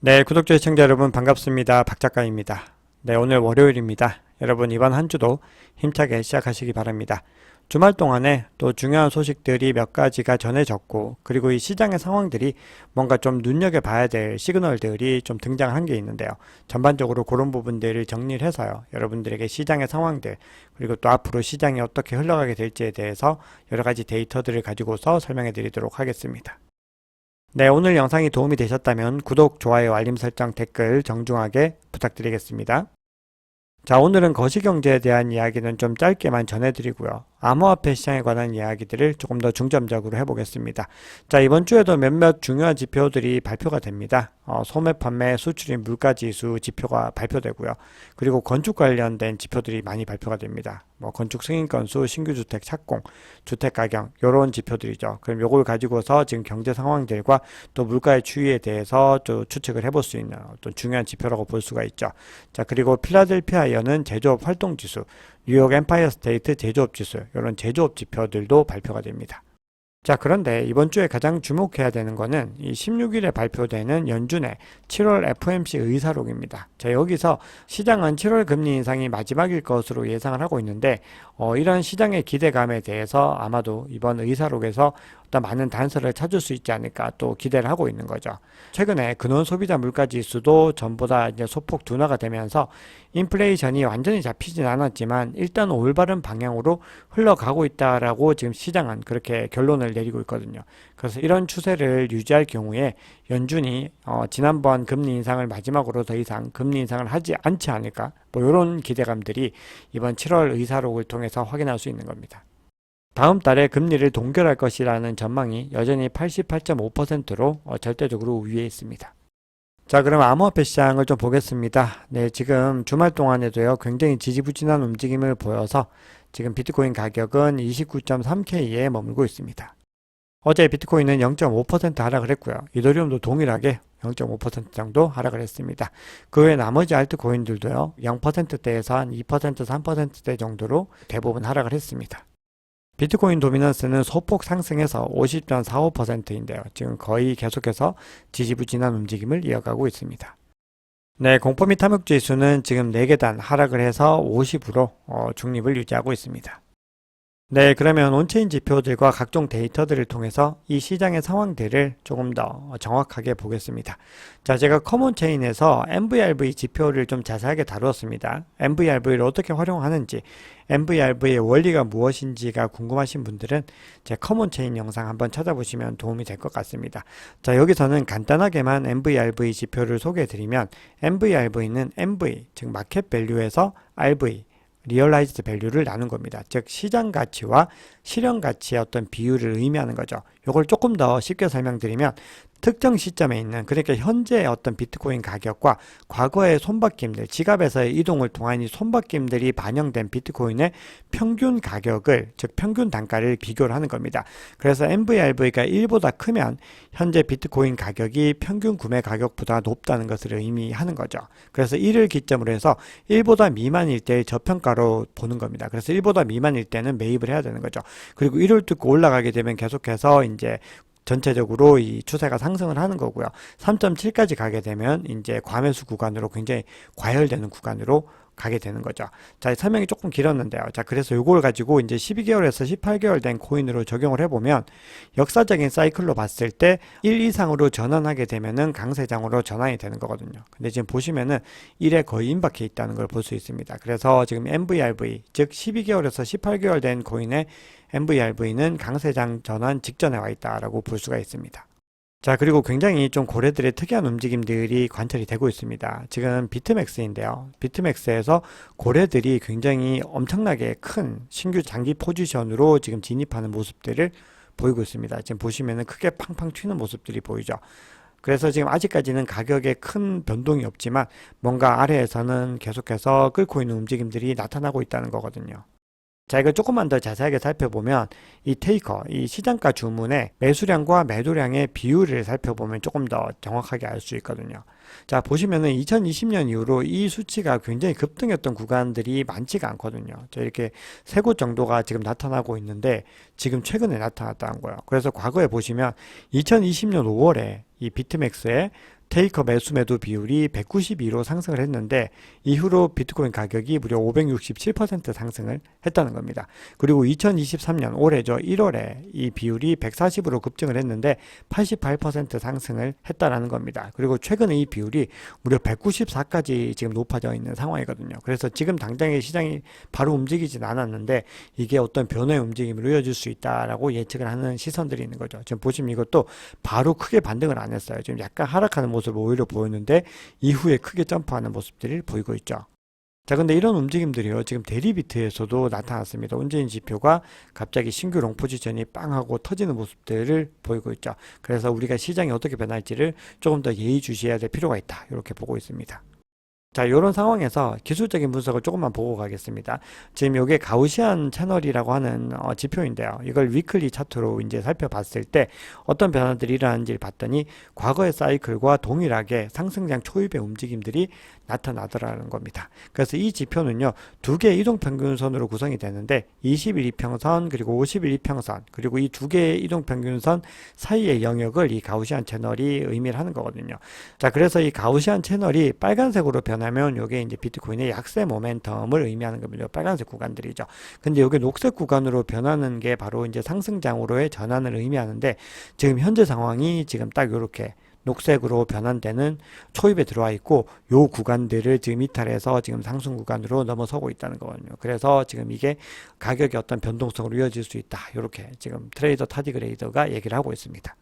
네, 구독자 시청자 여러분 반갑습니다. 박 작가입니다. 네, 오늘 월요일입니다. 여러분 이번 한 주도 힘차게 시작하시기 바랍니다. 주말 동안에 또 중요한 소식들이 몇 가지가 전해졌고 그리고 이 시장의 상황들이 뭔가 좀 눈여겨봐야 될 시그널들이 좀 등장한 게 있는데요. 전반적으로 그런 부분들을 정리를 해서요. 여러분들에게 시장의 상황들 그리고 또 앞으로 시장이 어떻게 흘러가게 될지에 대해서 여러 가지 데이터들을 가지고서 설명해 드리도록 하겠습니다. 네, 오늘 영상이 도움이 되셨다면 구독, 좋아요, 알림 설정, 댓글 정중하게 부탁드리겠습니다. 자, 오늘은 거시경제에 대한 이야기는 좀 짧게만 전해드리고요. 암호화폐 시장에 관한 이야기들을 조금 더 중점적으로 해보겠습니다. 자, 이번 주에도 몇몇 중요한 지표들이 발표가 됩니다. 어, 소매 판매, 수출입, 물가지수 지표가 발표되고요. 그리고 건축 관련된 지표들이 많이 발표가 됩니다. 뭐 건축 승인 건수, 신규 주택 착공, 주택 가격 이런 지표들이죠. 그럼 요걸 가지고서 지금 경제 상황들과 또 물가의 추이에 대해서 또 추측을 해볼 수 있는 어떤 중요한 지표라고 볼 수가 있죠. 자, 그리고 필라델피아 이어는 제조업 활동 지수, 뉴욕 엠파이어 스테이트 제조업 지수 이런 제조업 지표들도 발표가 됩니다. 자, 그런데 이번 주에 가장 주목해야 되는 거는 이 16일에 발표되는 연준의 7월 FOMC 의사록입니다. 자, 여기서 시장은 7월 금리 인상이 마지막일 것으로 예상을 하고 있는데, 어, 이런 시장의 기대감에 대해서 아마도 이번 의사록에서 어떤 많은 단서를 찾을 수 있지 않을까 또 기대를 하고 있는 거죠. 최근에 근원 소비자 물가 지수도 전보다 이제 소폭 둔화가 되면서 인플레이션이 완전히 잡히진 않았지만 일단 올바른 방향으로 흘러가고 있다라고 지금 시장은 그렇게 결론을 내리고 있거든요. 그래서 이런 추세를 유지할 경우에 연준이 어, 지난번 금리 인상을 마지막으로 더 이상 금리 인상을 하지 않지 않을까 뭐 이런 기대감들이 이번 7월 의사록을 통해서 확인할 수 있는 겁니다. 다음 달에 금리를 동결할 것이라는 전망이 여전히 88.5%로 어, 절대적으로 위에 있습니다. 자, 그럼 암호화폐 시장을 좀 보겠습니다. 네, 지금 주말 동안에도요, 굉장히 지지부진한 움직임을 보여서 지금 비트코인 가격은 29.3K에 머물고 있습니다. 어제 비트코인은 0.5% 하락을 했고요. 이더리움도 동일하게 0.5% 정도 하락을 했습니다. 그 외 나머지 알트코인들도요, 0%대에서 한 2%, 3%대 정도로 대부분 하락을 했습니다. 비트코인 도미넌스는 소폭 상승해서 50.45%인데요. 지금 거의 계속해서 지지부진한 움직임을 이어가고 있습니다. 네, 공포 및 탐욕 지수는 지금 4계단 하락을 해서 50으로 어, 중립을 유지하고 있습니다. 네, 그러면 온체인 지표들과 각종 데이터들을 통해서 이 시장의 상황들을 조금 더 정확하게 보겠습니다. 자, 제가 커먼체인에서 MVRV 지표를 좀 자세하게 다루었습니다. MVRV를 어떻게 활용하는지, MVRV의 원리가 무엇인지가 궁금하신 분들은 제 커먼체인 영상 한번 찾아보시면 도움이 될 것 같습니다. 자, 여기서는 간단하게만 MVRV 지표를 소개해 드리면 MVRV는 MV, 즉 마켓 밸류에서 RV, 리얼라이즈드 밸류를 나눈 겁니다. 즉 시장 가치와 실현 가치의 어떤 비율을 의미하는 거죠. 이걸 조금 더 쉽게 설명드리면 특정 시점에 있는 그러니까 현재 어떤 비트코인 가격과 과거의 손바뀜들 지갑에서의 이동을 통한 이 손바뀜들이 반영된 비트코인의 평균 가격을 즉 평균 단가를 비교를 하는 겁니다. 그래서 MVRV가 1보다 크면 현재 비트코인 가격이 평균 구매 가격보다 높다는 것을 의미하는 거죠. 그래서 1을 기점으로 해서 1보다 미만일 때 저평가로 보는 겁니다. 그래서 1보다 미만일 때는 매입을 해야 되는 거죠. 그리고 1을 뚫고 올라가게 되면 계속해서 이제 전체적으로 이 추세가 상승을 하는 거고요. 3.7까지 가게 되면 이제 과매수 구간으로 굉장히 과열되는 구간으로 가게 되는 거죠. 자, 설명이 조금 길었는데요. 자, 그래서 요걸 가지고 이제 12개월에서 18개월 된 코인으로 적용을 해보면 역사적인 사이클로 봤을 때 1 이상으로 전환하게 되면은 강세장으로 전환이 되는 거거든요. 근데 지금 보시면은 1에 거의 임박해 있다는 걸 볼 수 있습니다. 그래서 지금 MVRV, 즉 12개월에서 18개월 된 코인의 MVRV는 강세장 전환 직전에 와 있다라고 볼 수가 있습니다. 자, 그리고 굉장히 좀 고래들의 특이한 움직임들이 관찰이 되고 있습니다. 지금 비트맥스인데요. 비트맥스에서 고래들이 굉장히 엄청나게 큰 신규 장기 포지션으로 지금 진입하는 모습들을 보이고 있습니다. 지금 보시면은 크게 팡팡 튀는 모습들이 보이죠. 그래서 지금 아직까지는 가격에 큰 변동이 없지만 뭔가 아래에서는 계속해서 끌고 있는 움직임들이 나타나고 있다는 거거든요. 자, 이걸 조금만 더 자세하게 살펴보면 이 테이커, 이 시장가 주문의 매수량과 매도량의 비율을 살펴보면 조금 더 정확하게 알 수 있거든요. 자, 보시면은 2020년 이후로 이 수치가 굉장히 급등했던 구간들이 많지가 않거든요. 자, 이렇게 세 곳 정도가 지금 나타나고 있는데 지금 최근에 나타났다는 거예요. 그래서 과거에 보시면 2020년 5월에 이 비트맥스의 테이커 매수 매도 비율이 192로 상승을 했는데 이후로 비트코인 가격이 무려 567% 상승을 했다는 겁니다. 그리고 2023년 올해죠 1월에 이 비율이 140으로 급증을 했는데 88% 상승을 했다라는 겁니다. 그리고 최근에 이 비율이 무려 194까지 지금 높아져 있는 상황이거든요. 그래서 지금 당장의 시장이 바로 움직이진 않았는데 이게 어떤 변화의 움직임으로 이어질 수 있다라고 예측을 하는 시선들이 있는 거죠. 지금 보시면 이것도 바로 크게 반등을 안 했어요. 지금 약간 하락하는 모습 을 오히려 보였는데 이후에 크게 점프하는 모습들이 보이고 있죠. 자, 근데 이런 움직임들이요. 지금 대리비트에서도 나타났습니다. 온재인 지표가 갑자기 신규 롱 포지션이 빵 하고 터지는 모습들을 보이고 있죠. 그래서 우리가 시장이 어떻게 변할지를 조금 더 예의주시해야 될 필요가 있다. 이렇게 보고 있습니다. 자, 이런 상황에서 기술적인 분석을 조금만 보고 가겠습니다. 지금 이게 가우시안 채널이라고 하는 어, 지표인데요. 이걸 위클리 차트로 이제 살펴봤을 때 어떤 변화들이 일어나는지를 봤더니 과거의 사이클과 동일하게 상승장 초입의 움직임들이 나타나더라는 겁니다. 그래서 이 지표는요, 두 개의 이동평균선으로 구성이 되는데 21 이평선 그리고 51 이평선 그리고 이 두 개의 이동평균선 사이의 영역을 이 가우시안 채널이 의미를 하는 거거든요. 자, 그래서 이 가우시안 채널이 빨간색으로 변 하면 이게 이제 비트코인의 약세 모멘텀을 의미하는 겁니다. 빨간색 구간들이죠. 근데 이게 녹색 구간으로 변하는 게 바로 이제 상승장으로의 전환을 의미하는데 지금 현재 상황이 지금 딱 이렇게 녹색으로 변환되는 초입에 들어와 있고 요 구간들을 지금 이탈해서 지금 상승 구간으로 넘어서고 있다는 거거든요. 그래서 지금 이게 가격의 어떤 변동성으로 이어질 수 있다. 이렇게 지금 트레이더 타디그레이더가 얘기를 하고 있습니다.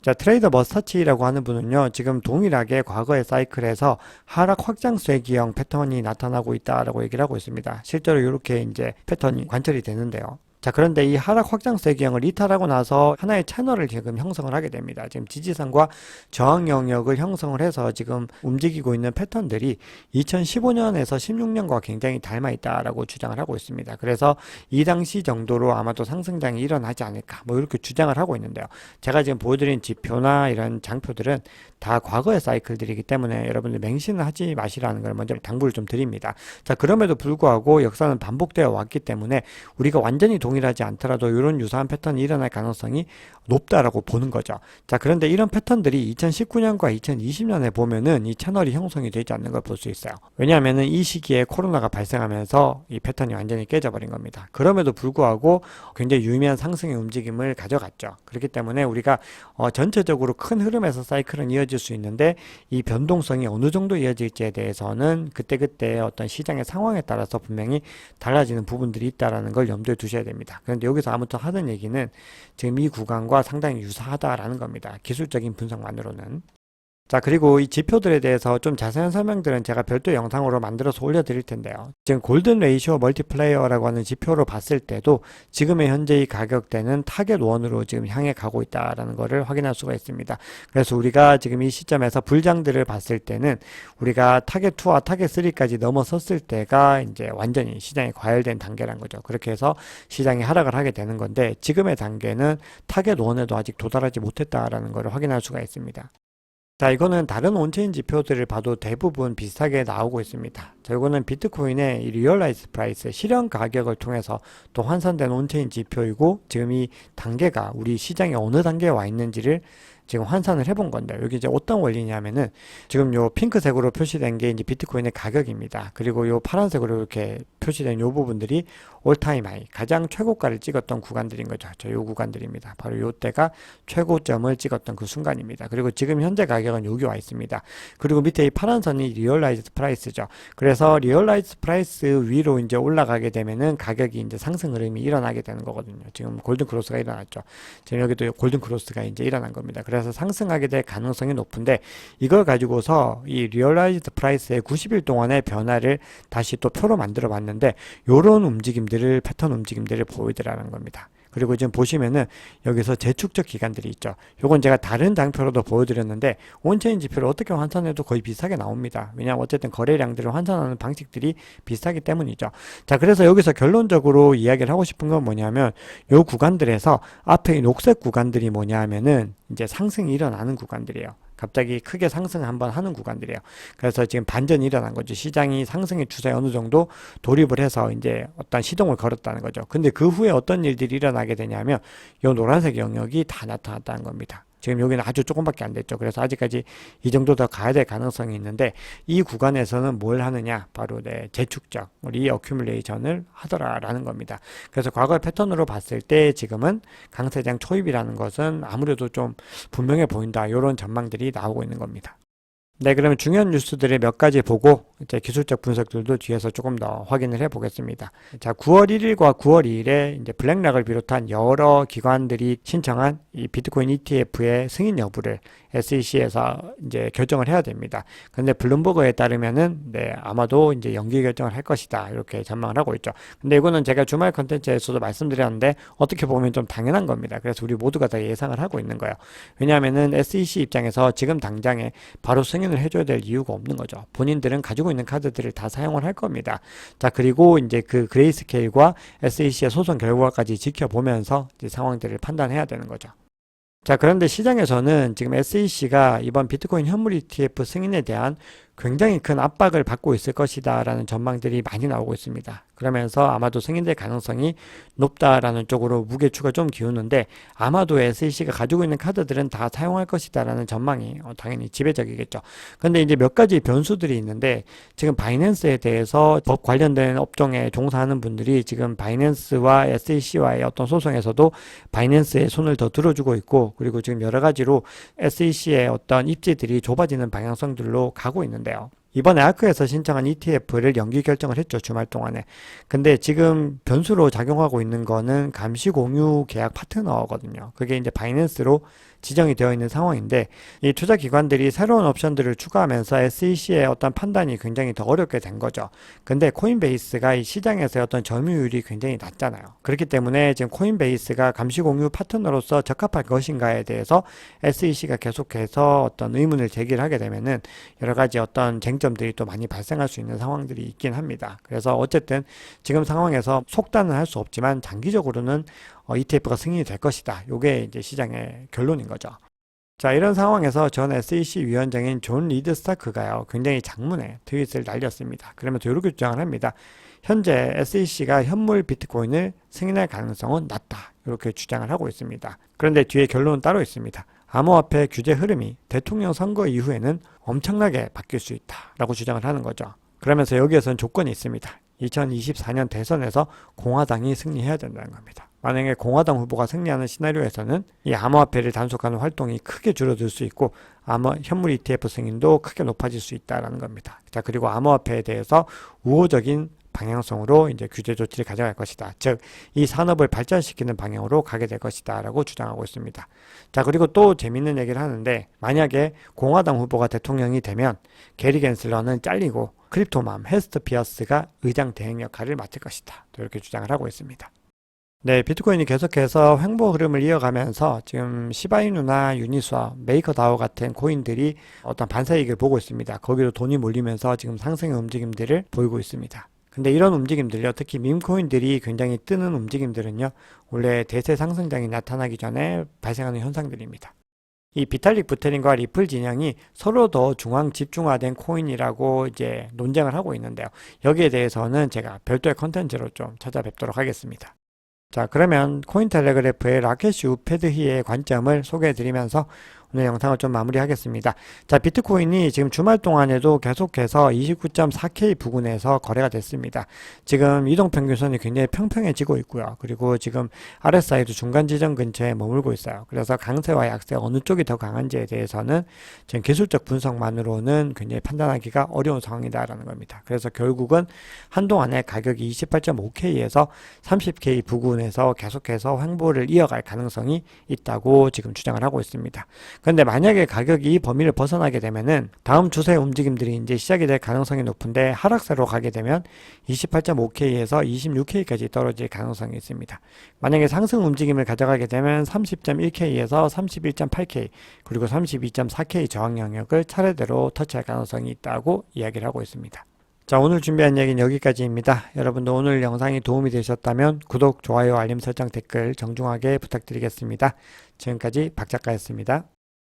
자, 트레이더 머스타치라고 하는 분은요, 지금 동일하게 과거의 사이클에서 하락 확장 쇄기형 패턴이 나타나고 있다라고 얘기를 하고 있습니다. 실제로 이렇게 이제 패턴이 관찰이 되는데요. 자, 그런데 이 하락 확장 세 기형을 이탈하고 나서 하나의 채널을 지금 형성을 하게 됩니다. 지금 지지선과 저항 영역을 형성을 해서 지금 움직이고 있는 패턴들이 2015년에서 16년과 굉장히 닮아 있다라고 주장을 하고 있습니다. 그래서 이 당시 정도로 아마도 상승장이 일어나지 않을까 뭐 이렇게 주장을 하고 있는데요. 제가 지금 보여드린 지표나 이런 장표들은 다 과거의 사이클들이기 때문에 여러분들 맹신을 하지 마시라는 걸 먼저 당부를 좀 드립니다. 자, 그럼에도 불구하고 역사는 반복되어 왔기 때문에 우리가 완전히 동일하지 않더라도 이런 유사한 패턴이 일어날 가능성이 높다라고 보는 거죠. 자, 그런데 이런 패턴들이 2019년과 2020년에 보면은 이 채널이 형성이 되지 않는 걸 볼 수 있어요. 왜냐하면은 이 시기에 코로나가 발생하면서 이 패턴이 완전히 깨져버린 겁니다. 그럼에도 불구하고 굉장히 유의미한 상승의 움직임을 가져갔죠. 그렇기 때문에 우리가 어, 전체적으로 큰 흐름에서 사이클은 이어질 수 있는데 이 변동성이 어느 정도 이어질지에 대해서는 그때그때 어떤 시장의 상황에 따라서 분명히 달라지는 부분들이 있다라는 걸 염두에 두셔야 됩니다. 그런데 여기서 아무튼 하는 얘기는 지금 이 구간과 상당히 유사하다라는 겁니다. 기술적인 분석만으로는. 자, 그리고 이 지표들에 대해서 좀 자세한 설명들은 제가 별도 영상으로 만들어서 올려드릴 텐데요. 지금 골든 레이시오 멀티플레이어라고 하는 지표로 봤을 때도 지금의 현재의 가격대는 타겟 원으로 지금 향해 가고 있다라는 것을 확인할 수가 있습니다. 그래서 우리가 지금 이 시점에서 불장들을 봤을 때는 우리가 타겟 2와 타겟 3까지 넘어섰을 때가 이제 완전히 시장이 과열된 단계란 거죠. 그렇게 해서 시장이 하락을 하게 되는 건데 지금의 단계는 타겟 1에도 아직 도달하지 못했다라는 것을 확인할 수가 있습니다. 자, 이거는 다른 온체인 지표들을 봐도 대부분 비슷하게 나오고 있습니다. 자, 이거는 비트코인의 이 리얼라이즈 프라이스, 실현 가격을 통해서 또 환산된 온체인 지표이고, 지금 이 단계가 우리 시장에 어느 단계에 와 있는지를 지금 환산을 해본 건데 여기 이제 어떤 원리냐면은 지금 요 핑크색으로 표시된 게 이제 비트코인의 가격입니다. 그리고 요 파란색으로 이렇게 표시된 요 부분들이 올타임 하이 가장 최고가를 찍었던 구간들인 거죠. 저 요 구간들입니다. 바로 요 때가 최고점을 찍었던 그 순간입니다. 그리고 지금 현재 가격은 여기 와 있습니다. 그리고 밑에 이 파란 선이 리얼라이즈 프라이스죠. 그래서 리얼라이즈 프라이스 위로 이제 올라가게 되면은 가격이 이제 상승 흐름이 일어나게 되는 거거든요. 지금 골든 크로스가 일어났죠. 지금 여기도 골든 크로스가 이제 일어난 겁니다. 그래서 상승하게 될 가능성이 높은데 이걸 가지고서 이 리얼라이즈드 프라이스의 90일 동안의 변화를 다시 또 표로 만들어 봤는 데 요런 움직임들을 패턴 움직임들을 보이더라는 겁니다. 그리고 지금 보시면은 여기서 재축적 기간들이 있죠. 요건 제가 다른 장표로도 보여드렸는데 온체인 지표를 어떻게 환산해도 거의 비슷하게 나옵니다. 왜냐하면 어쨌든 거래량들을 환산하는 방식들이 비슷하기 때문이죠. 자, 그래서 여기서 결론적으로 이야기를 하고 싶은 건 뭐냐면 요 구간들에서 앞에 이 녹색 구간들이 뭐냐면은 이제 상승이 일어나는 구간들이에요. 갑자기 크게 상승 한번 하는 구간들이에요. 그래서 지금 반전이 일어난 거죠. 시장이 상승의 추세에 어느 정도 돌입을 해서 이제 어떤 시동을 걸었다는 거죠. 근데 그 후에 어떤 일들이 일어나게 되냐면 이 노란색 영역이 다 나타났다는 겁니다. 지금 여기는 아주 조금밖에 안 됐죠. 그래서 아직까지 이 정도 더 가야 될 가능성이 있는데 이 구간에서는 뭘 하느냐? 바로 네, 재축적, 리어큐뮬레이션을 하더라라는 겁니다. 그래서 과거의 패턴으로 봤을 때 지금은 강세장 초입이라는 것은 아무래도 좀 분명해 보인다. 이런 전망들이 나오고 있는 겁니다. 네, 그러면 중요한 뉴스들을 몇 가지 보고 이제 기술적 분석들도 뒤에서 조금 더 확인을 해 보겠습니다. 자, 9월 1일과 9월 2일에 이제 블랙락을 비롯한 여러 기관들이 신청한 이 비트코인 ETF의 승인 여부를 SEC에서 이제 결정을 해야 됩니다. 근데 블룸버그에 따르면은 네, 아마도 이제 연기 결정을 할 것이다. 이렇게 전망을 하고 있죠. 근데 이거는 제가 주말 컨텐츠에서도 말씀드렸는데 어떻게 보면 좀 당연한 겁니다. 그래서 우리 모두가 다 예상을 하고 있는 거예요. 왜냐하면은 SEC 입장에서 지금 당장에 바로 승인 을 해줘야 될 이유가 없는 거죠. 본인들은 가지고 있는 카드들을 다 사용을 할 겁니다. 자, 그리고 이제 그 그레이스케일과 SEC의 소송 결과까지 지켜보면서 상황들을 판단해야 되는 거죠. 자, 그런데 시장에서는 지금 SEC가 이번 비트코인 현물 ETF 승인에 대한 굉장히 큰 압박을 받고 있을 것이다라는 전망들이 많이 나오고 있습니다. 그러면서 아마도 승인될 가능성이 높다라는 쪽으로 무게추가 좀 기우는데 아마도 SEC가 가지고 있는 카드들은 다 사용할 것이다라는 전망이 어, 당연히 지배적이겠죠. 근데 이제 몇 가지 변수들이 있는데 지금 바이낸스에 대해서 법 관련된 업종에 종사하는 분들이 지금 바이낸스와 SEC와의 어떤 소송에서도 바이낸스의 손을 더 들어주고 있고 그리고 지금 여러 가지로 SEC의 어떤 입지들이 좁아지는 방향성들로 가고 있는데요. 이번에 아크에서 신청한 ETF를 연기 결정을 했죠, 주말 동안에. 근데 지금 변수로 작용하고 있는 거는 감시 공유 계약 파트너거든요. 그게 이제 바이낸스로 지정이 되어 있는 상황인데 이 투자 기관들이 새로운 옵션들을 추가하면서 SEC의 어떤 판단이 굉장히 더 어렵게 된 거죠. 근데 코인베이스가 이 시장에서의 어떤 점유율이 굉장히 낮잖아요. 그렇기 때문에 지금 코인베이스가 감시 공유 파트너로서 적합할 것인가에 대해서 SEC가 계속해서 어떤 의문을 제기를 하게 되면은 여러 가지 어떤 쟁점들이 또 많이 발생할 수 있는 상황들이 있긴 합니다. 그래서 어쨌든 지금 상황에서 속단은 할 수 없지만 장기적으로는 어, ETF가 승인이 될 것이다. 요게 이제 시장의 결론인 거죠. 자, 이런 상황에서 전 SEC 위원장인 존 리드 스타크가요, 굉장히 장문에 트윗을 날렸습니다. 그러면서 이렇게 주장을 합니다. 현재 SEC가 현물 비트코인을 승인할 가능성은 낮다. 이렇게 주장을 하고 있습니다. 그런데 뒤에 결론은 따로 있습니다. 암호화폐 규제 흐름이 대통령 선거 이후에는 엄청나게 바뀔 수 있다 라고 주장을 하는 거죠. 그러면서 여기에서는 조건이 있습니다. 2024년 대선에서 공화당이 승리해야 된다는 겁니다. 만약에 공화당 후보가 승리하는 시나리오에서는 이 암호화폐를 단속하는 활동이 크게 줄어들 수 있고 암호 현물 ETF 승인도 크게 높아질 수 있다라는 겁니다. 자 그리고 암호화폐에 대해서 우호적인 방향성으로 이제 규제 조치를 가져갈 것이다. 즉, 이 산업을 발전시키는 방향으로 가게 될 것이다. 라고 주장하고 있습니다. 자, 그리고 또 재밌는 얘기를 하는데, 만약에 공화당 후보가 대통령이 되면, 게리 겐슬러는 잘리고, 크립토맘 헤스트 피어스가 의장 대행 역할을 맡을 것이다. 또 이렇게 주장을 하고 있습니다. 네, 비트코인이 계속해서 횡보 흐름을 이어가면서 지금 시바이누나 유니스와 메이커다오 같은 코인들이 어떤 반사이익을 보고 있습니다. 거기로 돈이 몰리면서 지금 상승의 움직임들을 보이고 있습니다. 근데 이런 움직임들요, 특히 밈코인들이 굉장히 뜨는 움직임들은요, 원래 대세 상승장이 나타나기 전에 발생하는 현상들입니다. 이 비탈릭 부테린과 리플 진영이 서로 더 중앙 집중화된 코인이라고 이제 논쟁을 하고 있는데요. 여기에 대해서는 제가 별도의 컨텐츠로 좀 찾아뵙도록 하겠습니다. 자, 그러면 코인텔레그래프의 라켓 우페드히의 관점을 소개해 드리면서 오늘 영상을 좀 마무리하겠습니다. 자, 비트코인이 지금 주말 동안에도 계속해서 29.4K 부근에서 거래가 됐습니다. 지금 이동 평균선이 굉장히 평평해지고 있고요. 그리고 지금 RSI도 중간 지점 근처에 머물고 있어요. 그래서 강세와 약세 어느 쪽이 더 강한지에 대해서는 지금 기술적 분석만으로는 굉장히 판단하기가 어려운 상황이다라는 겁니다. 그래서 결국은 한동안에 가격이 28.5K에서 30K 부근에서 계속해서 횡보를 이어갈 가능성이 있다고 지금 주장을 하고 있습니다. 근데 만약에 가격이 이 범위를 벗어나게 되면은 다음 추세 움직임들이 이제 시작이 될 가능성이 높은데 하락세로 가게 되면 28.5K에서 26K까지 떨어질 가능성이 있습니다. 만약에 상승 움직임을 가져가게 되면 30.1K에서 31.8K 그리고 32.4K 저항 영역을 차례대로 터치할 가능성이 있다고 이야기를 하고 있습니다. 자, 오늘 준비한 얘기는 여기까지입니다. 여러분도 오늘 영상이 도움이 되셨다면 구독, 좋아요, 알림 설정, 댓글 정중하게 부탁드리겠습니다. 지금까지 박 작가였습니다.